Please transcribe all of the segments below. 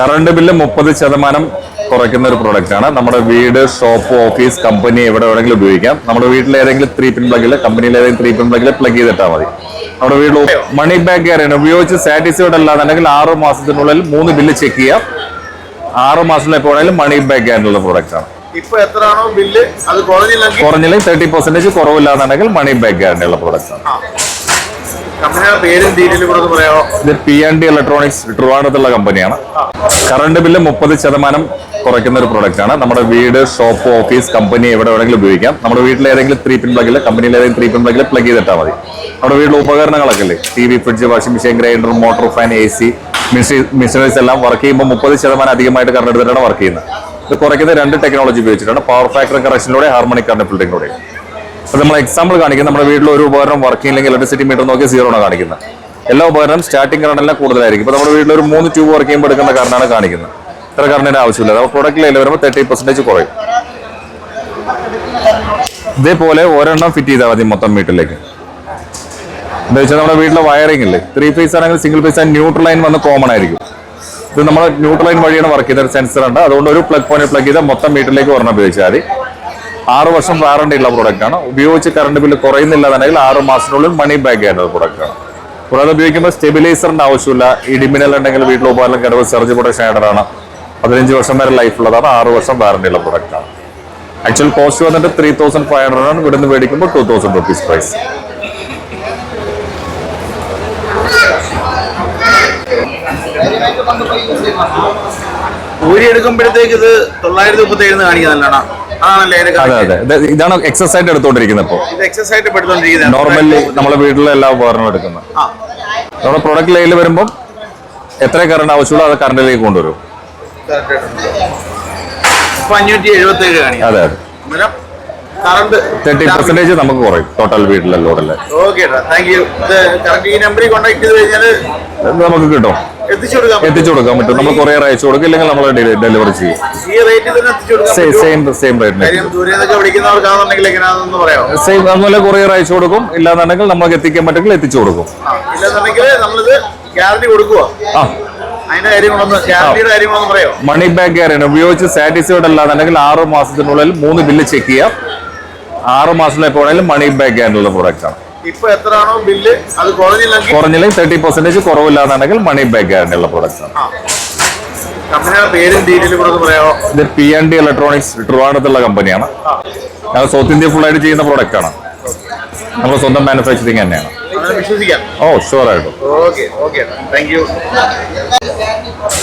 Current bill മുപ്പത് ശതമാനം കുറയ്ക്കുന്ന ഒരു പ്രോഡക്റ്റ് ആണ്. നമ്മുടെ വീട് ഷോപ്പ് ഓഫീസ് കമ്പനി എവിടെ വേണമെങ്കിലും ഉപയോഗിക്കാം. നമ്മുടെ വീട്ടിൽ ഏതെങ്കിലും ത്രീ പിൻ പ്ലഗിൽ കമ്പനിയിൽ ഏതെങ്കിലും ത്രീ പിൻ പ്ലഗിൽ പ്ലഗ് ചെയ്തിട്ടാൽ മതി. നമ്മുടെ വീട്ടിൽ മണി ബാക്ക് കയറിയാണ് ഉപയോഗിച്ച് സാറ്റിസ്ഫൈഡ് അല്ലാന്നുണ്ടെങ്കിൽ ആറ് മാസത്തിനുള്ളിൽ മൂന്ന് ബില്ല് ചെക്ക് ചെയ്യാം. ആറ് മാസത്തിൽ വേണമെങ്കിലും മണി ബാക്ക് ഗ്യാരണ്ടിയുള്ള പ്രോഡക്റ്റ് ആണ്. ഇപ്പൊ എത്രയാണോ ബില്ല് അത് കുറഞ്ഞില്ലെങ്കിൽ കുറഞ്ഞില്ലെങ്കിൽ തേർട്ടി പെർസെന്റേജ് കുറവില്ലാന്നുണ്ടെങ്കിൽ മണി ബാക്ക് ഗ്യാരണ്ടിയുള്ള പ്രോഡക്റ്റ് ആണ്. ഇത് പി ആൻഡ് ഡി ഇലക്ട്രോണിക്സ് ട്രിവാൻഡത്തുള്ള കമ്പനിയാണ്. കറണ്ട് ബില്ല് മുപ്പത് ശതമാനം കുറയ്ക്കുന്ന ഒരു പ്രോഡക്റ്റ് ആണ്. നമ്മുടെ വീട് ഷോപ്പ് ഓഫീസ് കമ്പനി എവിടെ വേണമെങ്കിലും ഉപയോഗിക്കാം. നമ്മുടെ വീട്ടിൽ ഏതെങ്കിലും ത്രീ പിൻ പ്ലഗിൽ കമ്പനിയിൽ ഏതെങ്കിലും ത്രീ പിൻ പ്ലഗിൽ പ്ലഗ് ചെയ്തിട്ടാൽ മതി. നമ്മുടെ വീട്ടിലെ ഉപകരണങ്ങളൊക്കെ ഇല്ലേ? T V fridge washing machine grinder motor fan A C machineries എല്ലാം വർക്ക് ചെയ്യുമ്പോൾ മുപ്പത് ശതമാനം അധികമായിട്ട് കറണ്ട് എടുത്തിട്ടാണ് വർക്ക് ചെയ്യുന്നത്. ഇത് കുറയ്ക്കുന്ന രണ്ട് ടെക്നോളജി ഉപയോഗിച്ചിട്ടാണ് പവർ ഫാക്ടർ കറക്ഷനിലൂടെ ഹാർമോണിക് കറണ്ട് ഫിൽറ്ററിലൂടെ അപ്പൊ നമ്മൾ എക്സാമ്പിൾ കാണിക്കുന്നത് നമ്മുടെ വീട്ടിൽ ഒരു ഉപകരണം വർക്ക് ചെയ്യില്ലെങ്കിൽ ഇലക്ട്രിസിറ്റി മീറ്റർ നോക്കി സീറോ ആണ് കാണിക്കുന്നത്. എല്ലാ ഉപകരണം സ്റ്റാർട്ടിംഗ് കറണ്ട് എല്ലാം കൂടുതലായിരിക്കും. ഇപ്പൊ നമ്മുടെ വീട്ടിൽ ഒരു മൂന്ന് ട്യൂബ് വർക്ക് ചെയ്യുമ്പോൾ എടുക്കുന്ന കറണ്ടാണ് കാണിക്കുന്നത്. ഇത്ര കറണ്ടിന്റെ ആവശ്യമില്ല. അപ്പോൾ പ്രൊഡക്റ്റിൽ വരുമ്പോൾ തേർട്ടി പെർസെന്റേജ് കുറയും. ഇതേപോലെ ഒരെണ്ണം ഫിറ്റ് ചെയ്താൽ മതി മൊത്തം വീട്ടിലേക്ക്. എന്താ വെച്ചാൽ നമ്മുടെ വീട്ടിലെ വയറിംഗ് ഇല്ലേ? ത്രീ ഫേസ് ആണെങ്കിൽ സിംഗിൾ ഫേസ് ന്യൂട്രൽ ലൈൻ വന്ന് കോമൺ ആയിരിക്കും. ഇത് നമ്മൾ ന്യൂട്രൽ ലൈൻ വഴിയാണ് വർക്ക് ചെയ്ത സെൻസർ ഉണ്ട്. അതുകൊണ്ട് ഒരു പ്ലഗ് പോയിന്റ് പ്ലഗ് ചെയ്താൽ മൊത്തം വീട്ടിലേക്ക് ഒരെണ്ണം ഉപയോഗിച്ചാൽ മതി. ആറ് വർഷം വാറണ്ടി ഉള്ള പ്രോഡക്റ്റ് ആണ്. ഉപയോഗിച്ച് കറണ്ട് ബില്ല് കുറയുന്നില്ല എന്നുണ്ടെങ്കിൽ ആറ് മാസത്തിനുള്ളിൽ മണി ബാക്ക് ആയിട്ടുള്ള പ്രോഡക്റ്റ് ആണ്. കൂടാതെ ഉപയോഗിക്കുമ്പോൾ സ്റ്റെബിലൈസറിന്റെ ആവശ്യമില്ല. ഇടിമിന്നൽ ഉണ്ടെങ്കിൽ വീട്ടിൽ ഉപകരണം കിടവ് സെർജ് പ്രൊട്ടക്ഷൻ ആണ്. പതിനഞ്ച് വർഷം വരെ ലൈഫ് ഉള്ളതാണ് ആറ് വർഷം വാറണ്ടി ഉള്ള പ്രോഡക്റ്റ് ആണ്. ആക്ച്വൽ കോസ്റ്റ് വന്നിട്ട് ത്രീ തൗസൻഡ് ഫൈവ് ഹൺഡ്രഡ് ആണ്. ഇവിടുന്ന് മേടിക്കുമ്പോൾ ടൂ തൗസൻഡ് റുപ്പീസ് പ്രൈസ് ഊരി എടുക്കുമ്പോഴത്തേക്ക് ഇത് തൊള്ളായിരത്തി മുപ്പത്തി ഏഴ് കാണിക്കുന്നല്ലാണ് ഇതാണ് എക്സസൈസ് ആയിട്ട് എടുത്തോണ്ടിരിക്കുന്നത് ഇപ്പോൾ നോർമലി നമ്മളെ വീട്ടിലെ എല്ലാ ഉപകരണവും എടുക്കുന്നത്. നമ്മുടെ പ്രൊഡക്റ്റ് ലൈനിൽ വരുമ്പോൾ എത്ര കറണ്ട് ആവശ്യമുള്ളൂ അത് കറണ്ടിലേക്ക് കൊണ്ടുവരും. അതെ അതെ. തേർട്ടി പെർസെന്റേജ് നമുക്ക് കുറയും. ടോട്ടൽ വീട്ടിലെ കഴിഞ്ഞാൽ നമുക്ക് കിട്ടും. എത്തിച്ചു കൊടുക്കാം എത്തിച്ചു കൊടുക്കാൻ പറ്റും. നമ്മൾ കൊറിയർ അയച്ചു കൊടുക്കും. ഇല്ലെങ്കിൽ നമ്മൾ ഡെലിവറി ചെയ്യും. സെയിം റേറ്റിന് അതുപോലെ കൊറിയർ അയച്ചു കൊടുക്കും. ഇല്ലാന്നുണ്ടെങ്കിൽ നമുക്ക് എത്തിക്കാൻ പറ്റുമെങ്കിൽ എത്തിച്ചു കൊടുക്കും. ആ, മണി ബാക്ക് ഗ്യാരണ്ടി ഉപയോഗിച്ച് സാറ്റിസ്ഫൈഡ് അല്ലാന്നുണ്ടെങ്കിൽ ആറ് മാസത്തിനുള്ളിൽ മൂന്ന് ബില്ല് ചെക്ക് ചെയ്യാം. ആറ് മാസത്തിലെ എപ്പോൾ മണി ബാക്ക് ഗ്യാരണ്ടിയുള്ള പ്രോഡക്റ്റ് ആണ്. ഇപ്പൊ എത്രയാണോ ബില്ല് അത് കുറഞ്ഞില്ലെങ്കിൽ? തേർട്ടി പെർസെന്റേജ് കുറവില്ലാന്നുണ്ടെങ്കിൽ മണി ബാക്ക് ഗ്യാരണ്ടിയുള്ള പ്രോഡക്റ്റ് ആണ്. ഇത് പി എൻ ഡി ഇലക്ട്രോണിക്സ് ട്രിവാണ്ടത്തുള്ള കമ്പനിയാണ്. ഞങ്ങൾ സൗത്ത് ഇന്ത്യ ഫുൾ ആയിട്ട് ചെയ്യുന്ന പ്രോഡക്റ്റ് ആണ്. നമ്മൾ സ്വന്തം മാനുഫാക്ചറിങ് തന്നെയാണ്. ഓ ഷുവർ ആയിട്ടും.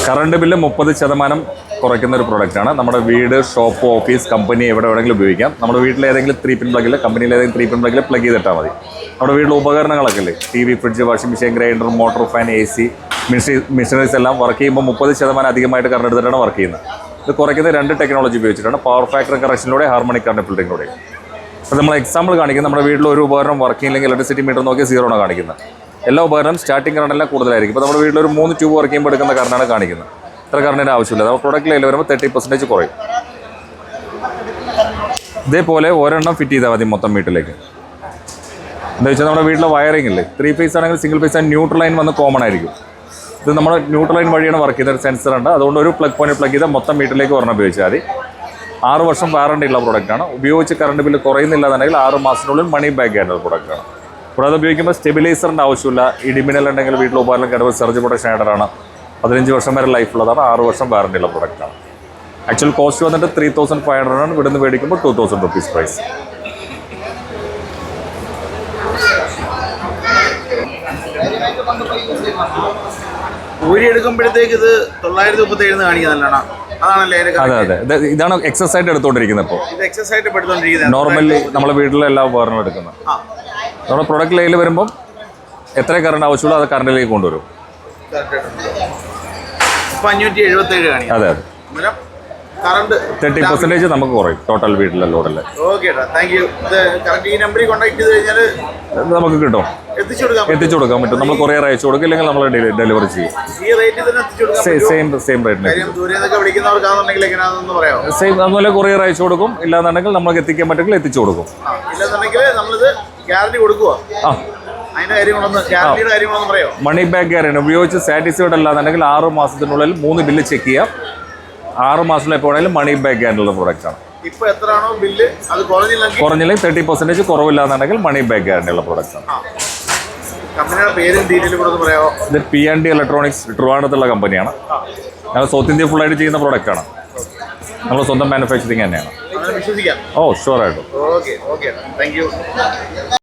കറണ്ട് ബില്ല് മുപ്പത് ശതമാനം കുറയ്ക്കുന്ന ഒരു പ്രോഡക്റ്റ് ആണ്. നമ്മുടെ വീട് ഷോപ്പ് ഓഫീസ് കമ്പനി എവിടെ വേണമെങ്കിലും ഉപയോഗിക്കാം. നമ്മുടെ വീട്ടിലേതെങ്കിലും ത്രീ പിൻ പ്ലഗിൽ കമ്പനിയിൽ ഏതെങ്കിലും ത്രീ പിൻ പ്ലഗിൽ പ്ലഗ് ചെയ്തിട്ടാൽ മതി. നമ്മുടെ വീട്ടിലെ ഉപകരണങ്ങളൊക്കെ ഇല്ലേ? T V fridge washing machine grinder motor fan A C machineries എല്ലാം വർക്ക് ചെയ്യുമ്പോൾ മുപ്പത് ശതമാനം അധികമായിട്ട് കറണ്ട് എടുത്തിട്ടാണ് വർക്ക് ചെയ്യുന്നത്. ഇത് കുറയ്ക്കുന്ന രണ്ട് ടെക്നോളജി ഉപയോഗിച്ചിട്ടാണ്. പവർ ഫാക്ടർ കറക്ഷനിലൂടെ ഹാർമോണിക് കറണ്ട് ഫിൽറ്ററിലൂടെ അപ്പോൾ നമ്മൾ എക്സാമ്പിൾ കാണിക്കുന്നത് നമ്മുടെ വീട്ടിൽ ഒരു ഉപകരണം വർക്ക് ചെയ്യില്ലെങ്കിൽ ഇലക്ട്രിസിറ്റി മീറ്റർ നോക്കി സീറോ ആണ് കാണിക്കുന്നത്. എല്ലാ ഉപകരണം സ്റ്റാർട്ടിംഗ് കറണ്ട് എല്ലാം കൂടുതലായിരിക്കും. ഇപ്പോൾ നമ്മുടെ വീട്ടിൽ ഒരു മൂന്ന് ട്യൂബ് വർക്ക് ചെയ്യുമ്പോൾ എടുക്കുന്ന കറണ്ടാണ് കാണിക്കുന്നത്. ഇത്ര കറണ്ടിന്റെ ആവശ്യമില്ല. അപ്പോൾ പ്രൊഡക്റ്റ് ലൈനിൽ വരുമ്പോൾ തേർട്ടി പെർസെന്റേജ് കുറയും. ഇതേപോലെ ഒരെണ്ണം ഫിറ്റ് ചെയ്താൽ മതി മൊത്തം വീട്ടിലേക്ക്. എന്താ വെച്ചാൽ നമ്മുടെ വീട്ടിലെ വയറിംഗ് ഇല്ലേ? ത്രീ ഫേസ് ആണെങ്കിൽ സിംഗിൾ ഫേസ് ന്യൂട്രൽ ലൈൻ വന്ന് കോമൺ ആയിരിക്കും. ഇത് നമ്മൾ ന്യൂട്രൽ ലൈൻ വഴിയാണ് വർക്ക് ചെയ്യുന്ന ഒരു സെൻസർ ഉണ്ട്. അതുകൊണ്ട് ഒരു പ്ലഗ് പോയിന്റ് പ്ലഗ് ചെയ്താൽ മൊത്തം വീട്ടിലേക്ക് ഒരെണ്ണം ഉപയോഗിച്ചാൽ മതി. ആറ് വർഷം വാറണ്ടി ഉള്ള പ്രോഡക്റ്റ് ആണ്. ഉപയോഗിച്ച് കറണ്ട് ബില്ല് കുറയുന്നില്ല എന്നുണ്ടെങ്കിൽ ആറ് മാസത്തിനുള്ളിൽ മണി ബാക്ക് ചെയ്യുന്ന പ്രോഡക്റ്റ് ആണ്. കൂടാതെ ഉപയോഗിക്കുമ്പോൾ സ്റ്റെബിലൈസറിന്റെ ആവശ്യമില്ല. ഇടിമിനൽ ഉണ്ടെങ്കിൽ വീട്ടിൽ ഉപകരണം കിടവ് സെർജ് പ്രൊട്ടക്ഷൻ ആണ്. പതിനഞ്ച് വർഷം വരെ ലൈഫ് ഉള്ളതാണ് ആറ് വർഷം വാറണ്ടി ഉള്ള പ്രൊഡക്റ്റാണ് ആണ്. ആക്ച്വൽ കോസ്റ്റ് വന്നിട്ട് ത്രീ തൗസൻഡ് ഫൈവ് ഹൺഡ്രഡ് ആണ്. ഇവിടുന്ന് മേടിക്കുമ്പോൾ ടു തൗസൻഡ് റുപ്പീസ് പ്രൈസ് ഊരി എടുക്കുമ്പോഴത്തേക്ക് ഇത് തൊള്ളായിരത്തി മുപ്പത്തി ഏഴ് കാണിക്കുന്നല്ലാണ് അതാണല്ലേ അതെ അതെ. ഇതാണ് എക്സസൈസ് ആയിട്ട് എടുത്തോണ്ടിരിക്കുന്നത് ഇപ്പോൾ നോർമലി നമ്മളെ വീട്ടിലെല്ലാം എല്ലാ ഉപകരണവും എടുക്കുന്നത്. നമ്മുടെ പ്രൊഡക്റ്റ് ലൈനിൽ വരുമ്പോൾ എത്ര കറണ്ട് ആവശ്യമുള്ളൂ അത് കറണ്ടിലേക്ക് കൊണ്ടുവരും. അതെ തേർട്ടി പെർസെന്റേജ് നമുക്ക് കുറയും ടോട്ടൽ വീട്ടിലെ ലോഡിൽ നമുക്ക് കിട്ടും. എത്തിച്ചു കൊടുക്കാം എത്തിച്ചു കൊടുക്കാൻ പറ്റും. നമ്മൾ കൊറിയർ അയച്ചു കൊടുക്കും ഇല്ലെങ്കിൽ നമ്മൾ ഡെലിവറി ചെയ്യും? സെയിം സെയിം റേറ്റിന് സെയിം അതുപോലെ കൊറിയർ അയച്ചു കൊടുക്കും. ഇല്ലാന്നുണ്ടെങ്കിൽ നമുക്ക് എത്തിക്കാൻ പറ്റുമെങ്കിൽ എത്തിച്ചു കൊടുക്കും. ഗ്യാരണ്ടി കൊടുക്കുക ആ. മണി ബാക്ക് ഗ്യാരണ്ടി ഉപയോഗിച്ച് സാറ്റിസ്ഫൈഡ് അല്ലാന്നുണ്ടെങ്കിൽ ആറ് മാസത്തിനുള്ളിൽ മൂന്ന് ബില്ല് ചെക്ക് ചെയ്യാം. ആറ് മാസത്തിലെ പോണെങ്കിലും മണി ബാക്ക് ഗ്യാരണ്ടി ഉള്ള പ്രോഡക്റ്റ് ആണ്. ഇപ്പൊ എത്രയാണോ ബില്ല് അത് കുറഞ്ഞില്ലെങ്കിൽ തേർട്ടി പെർസെന്റേജ് കുറവില്ലാന്നുണ്ടെങ്കിൽ മണി ബാക്ക് ഗ്യാരണ്ടി ഉള്ള പ്രോഡക്റ്റ് ആണ്. ഇത് പി ആൻഡ് ഡി ഇലക്ട്രോണിക്സ് ട്രിവാണ്ടത്തുള്ള കമ്പനിയാണ്. ഞങ്ങൾ സൗത്ത് ഇന്ത്യ ഫുള്ളായിട്ട് ചെയ്യുന്ന പ്രോഡക്റ്റ് ആണ്. നമ്മൾ സ്വന്തം മാനുഫാക്ചറിങ് തന്നെയാണ്. ഓ ഷുവർ ആയിട്ടും.